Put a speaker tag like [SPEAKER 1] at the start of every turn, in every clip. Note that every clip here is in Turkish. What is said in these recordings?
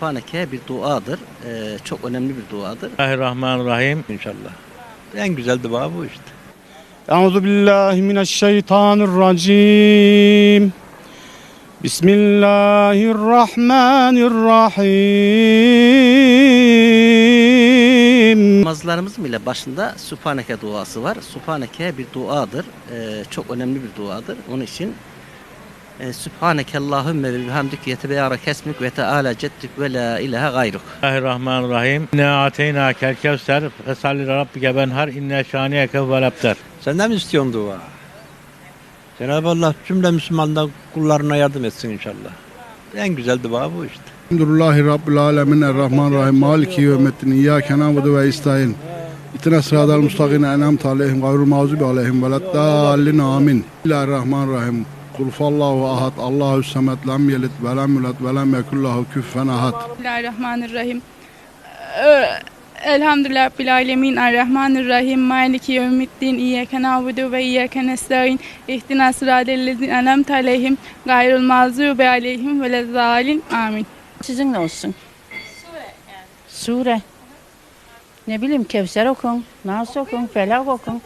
[SPEAKER 1] Sübhaneke bir duadır. Ee, çok önemli bir duadır.
[SPEAKER 2] Bismillahirrahmanirrahim.
[SPEAKER 3] İnşallah. En güzel dua bu işte.
[SPEAKER 4] Euzu billahi mineşşeytanirracim. Bismillahirrahmanirrahim.
[SPEAKER 1] Namazlarımızın bile başında Sübhaneke duası var. Sübhaneke bir duadır. Ee, çok önemli bir duadır. Onun için Sübhaneke Allahümme ve bihamdik yetebeyarak esmik ve teala ceddük ve la ilahe gayruk.
[SPEAKER 2] Bismillahirrahmanirrahim. İnne ateyna kel kevser. Fesalli rabbike benhar. İnne şaniyeke vel abtar.
[SPEAKER 3] Senden mi istiyorsun dua? Cenab-ı Allah cümle Müslümanlar kullarına yardım etsin inşallah. En güzel dua bu işte.
[SPEAKER 4] Elhamdülillahi Rabbil alemin. Errahmanirrahim. Maliki yevmeddin. İyyâke na'budu ve istâin. İtine sıradal mustakine en'amte aleyhim gayrul mağzubi aleyhim ve leddallin amin. Bismillahirrahmanirrahim. Kul fallahu ahad. Allahu samet. Lem yelit ve lem yulat ve lem yekullahu küffen ahad.
[SPEAKER 5] Bismillahirrahmanirrahim. Elhamdülillah Rabbil Alemin Errahmanirrahim Maliki Yevmiddin İyyâke na'budu ve İyyâke nestaîn İhdina sıradellezîne en'amte aleyhim gayrul mağzubi aleyhim ve lezzalin amin.
[SPEAKER 6] Sizinle olsun. Sure Sure. Ne bileyim Kevser okun, Nas okun, Felak okun.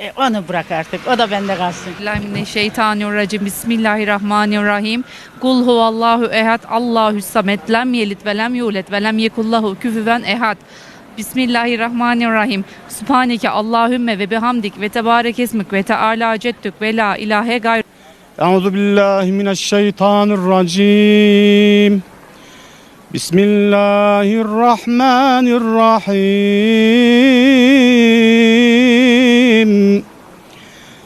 [SPEAKER 6] E, onu bırak artık. O da bende kalsın.
[SPEAKER 7] Bismillahirrahmanirrahim. Bismillahirrahmanirrahim. Kul huvallahu ehad. Allahu samet. Lem yelit ve lem yulet ve lem yekullahu küfüven ehad. Bismillahirrahmanirrahim. Subhaneke Allahümme ve bihamdik ve tebarek esmik ve teala ceddük ve la ilahe gayrı.
[SPEAKER 4] Euzu billahi mineşşeytanirracim. Bismillahirrahmanirrahim.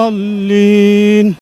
[SPEAKER 4] الضالين